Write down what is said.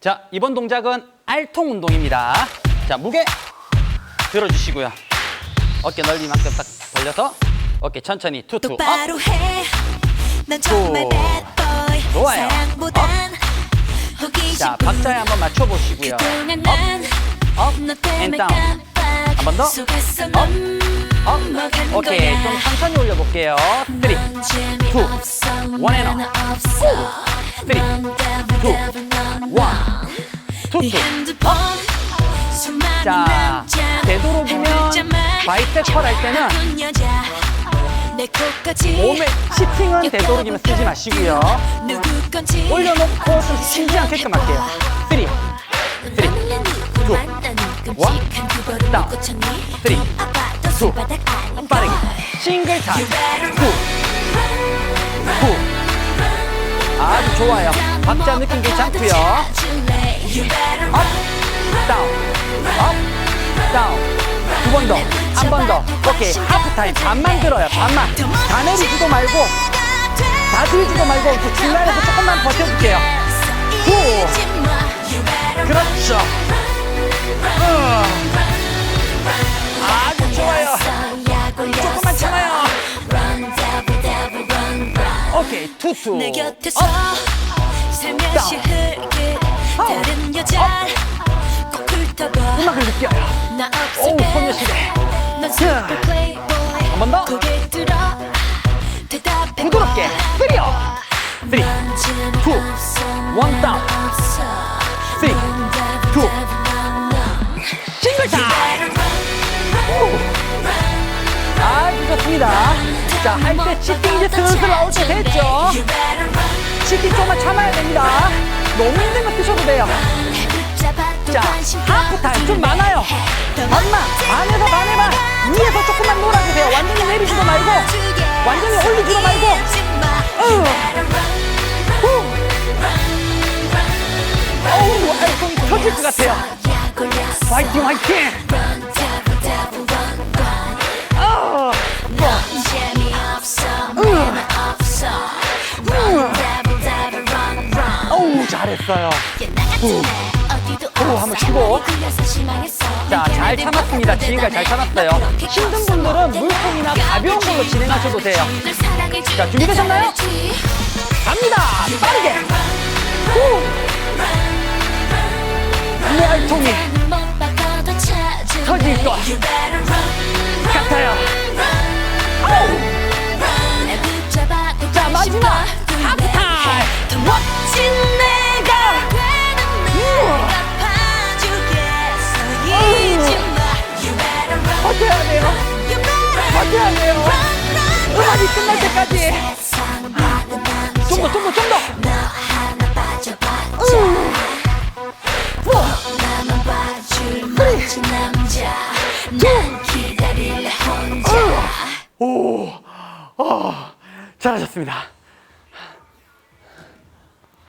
자, 이번 동작은 알통 운동입니다. 자, 무게 들어주시고요. 어깨 넓이만큼 딱 벌려서 어깨 천천히 투투 바로 업. 해. 난 정말 bad boy. 좋아요. 사랑보단 호기심 자, 박자에 한번 맞춰보시고요. 그동안 난 업, 앤 다운. 한 번 더. 업, 업. 오케이, 좀 천천히 올려볼게요. 3, 2, 1 앤 업. 3, 2, 1 와, 투투, 자, 되도록이면 바이셉 할 때는 몸에 시팅은 되도록이면 쓰지 마시고요. 올려놓고 좀 쉬지 않게끔 할게요. 쓰리. 쓰리. 투원다. 쓰리. 투 빠르게, 싱글 타임, 9, 9, 아주 좋아요. 박자 느낌 괜찮고요. 업, 다운, 업, 다운. 두 번 더, 한 번 더. 오케이, 하프 타임. 반만 들어요. 반만. 다 내리지도 말고, 다 들지도 말고, 이렇게 중간에서 조금만 버텨줄게요. 후. 그렇죠. 어. 오케이, 투투. 내 곁에서 업, 살며시 흘게 다른 여자 꼭 훑어봐 음악을 느껴요. 나 오우, 없을 소녀시대. 때넌 super playboy 한번 더. 고개 들어 대답해 부드럽게. 쓰리요. 쓰리, 투, 원 다운. 쓰리, 투. 싱글 타임. 오. 아주 좋습니다. 자, 할때 치팅 이제 슬슬 나올 때 됐죠? 치팅 조금만 참아야 됩니다. 너무 힘든 거 드셔도 돼요. 자, 하프 타임 좀 많아요. 반만, 반에서 반에 반. 위에서 조금만 놀아주세요. 완전히 내리지도 말고, 완전히 올리지도 말고. 어우. 후. 어우, 아이, 손이 터질 것 같아요. 화이팅, 화이팅! 잘했어요. 오, 한번 쉬고. 자, 잘 참았습니다. 지금까지 잘 참았어요. 힘든 분들은 물통이나 가벼운 걸로 진행하셔도 돼요. 자, 준비되셨나요? 갑니다! 빠르게! 후! 내 알통이 터질 것 같아요. 아우! 자, 마지막! 하프 타임! 더 멋진 내 오, 어, 잘하셨습니다.